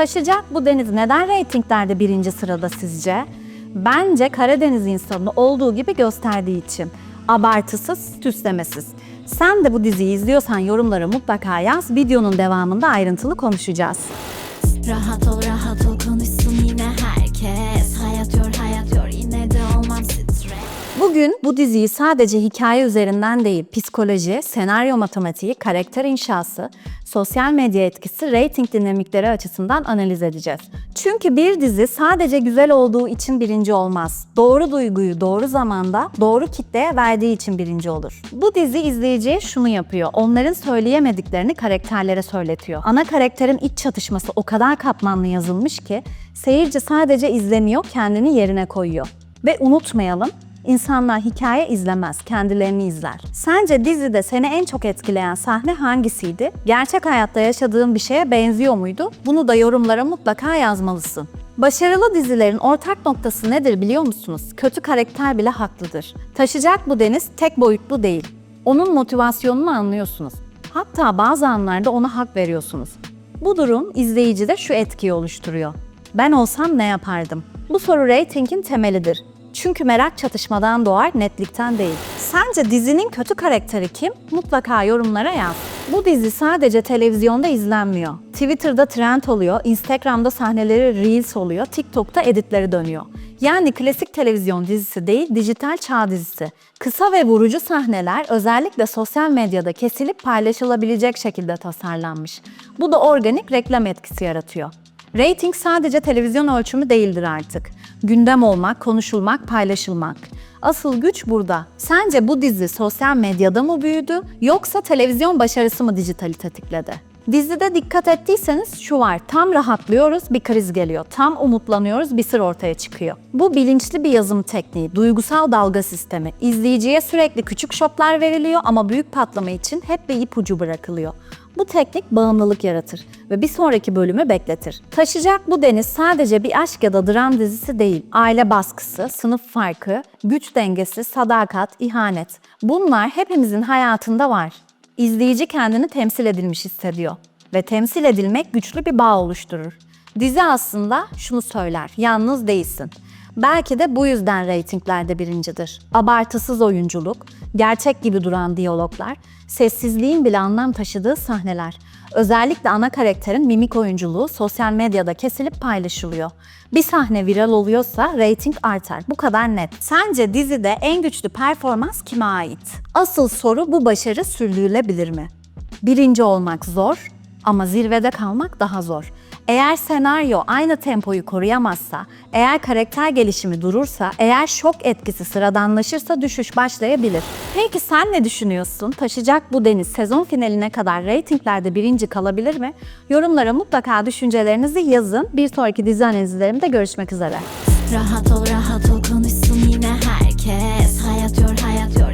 Taşacak bu deniz neden reytinglerde birinci sırada sizce? Bence Karadeniz insanını olduğu gibi gösterdiği için. Abartısız, süslemesiz. Sen de bu diziyi izliyorsan yorumlara mutlaka yaz. Videonun devamında ayrıntılı konuşacağız. Rahat ol rahat ol Bugün bu diziyi sadece hikaye üzerinden değil, psikoloji, senaryo matematiği, karakter inşası, sosyal medya etkisi, reyting dinamikleri açısından analiz edeceğiz. Çünkü bir dizi sadece güzel olduğu için birinci olmaz. Doğru duyguyu doğru zamanda, doğru kitleye verdiği için birinci olur. Bu dizi izleyiciye şunu yapıyor. Onların söyleyemediklerini karakterlere söyletiyor. Ana karakterin iç çatışması o kadar katmanlı yazılmış ki seyirci sadece izlemiyor, kendini yerine koyuyor. Ve unutmayalım, İnsanlar hikaye izlemez, kendilerini izler. Sence dizide seni en çok etkileyen sahne hangisiydi? Gerçek hayatta yaşadığın bir şeye benziyor muydu? Bunu da yorumlara mutlaka yazmalısın. Başarılı dizilerin ortak noktası nedir biliyor musunuz? Kötü karakter bile haklıdır. Taşacak bu deniz tek boyutlu değil. Onun motivasyonunu anlıyorsunuz. Hatta bazı anlarda ona hak veriyorsunuz. Bu durum izleyicide şu etkiyi oluşturuyor. Ben olsam ne yapardım? Bu soru reytingin temelidir. Çünkü merak çatışmadan doğar, netlikten değil. Sence dizinin kötü karakteri kim? Mutlaka yorumlara yaz. Bu dizi sadece televizyonda izlenmiyor. Twitter'da trend oluyor, Instagram'da sahneleri reels oluyor, TikTok'ta editleri dönüyor. Yani klasik televizyon dizisi değil, dijital çağ dizisi. Kısa ve vurucu sahneler özellikle sosyal medyada kesilip paylaşılabilecek şekilde tasarlanmış. Bu da organik reklam etkisi yaratıyor. Rating sadece televizyon ölçümü değildir artık. Gündem olmak, konuşulmak, paylaşılmak. Asıl güç burada. Sence bu dizi sosyal medyada mı büyüdü yoksa televizyon başarısı mı dijitali tetikledi? Dizide dikkat ettiyseniz şu var, tam rahatlıyoruz bir kriz geliyor, tam umutlanıyoruz bir sır ortaya çıkıyor. Bu bilinçli bir yazım tekniği, duygusal dalga sistemi. İzleyiciye sürekli küçük şoplar veriliyor ama büyük patlama için hep bir ipucu bırakılıyor. Bu teknik bağımlılık yaratır ve bir sonraki bölümü bekletir. Taşacak bu deniz sadece bir aşk ya da dram dizisi değil. Aile baskısı, sınıf farkı, güç dengesi, sadakat, ihanet. Bunlar hepimizin hayatında var. İzleyici kendini temsil edilmiş hissediyor ve temsil edilmek güçlü bir bağ oluşturur. Dizi aslında şunu söyler, yalnız değilsin. Belki de bu yüzden reytinglerde birincidir. Abartısız oyunculuk, gerçek gibi duran diyaloglar, sessizliğin bile anlam taşıdığı sahneler. Özellikle ana karakterin mimik oyunculuğu sosyal medyada kesilip paylaşılıyor. Bir sahne viral oluyorsa reyting artar. Bu kadar net. Sence dizide en güçlü performans kime ait? Asıl soru bu başarı sürdürülebilir mi? Birinci olmak zor ama zirvede kalmak daha zor. Eğer senaryo aynı tempoyu koruyamazsa, eğer karakter gelişimi durursa, eğer şok etkisi sıradanlaşırsa düşüş başlayabilir. Peki sen ne düşünüyorsun? Taşıyacak bu deniz sezon finaline kadar reytinglerde birinci kalabilir mi? Yorumlara mutlaka düşüncelerinizi yazın. Bir sonraki dizi analizlerimde görüşmek üzere. Rahat ol rahat ol konuşsun yine herkes. Hayat yor hayat yor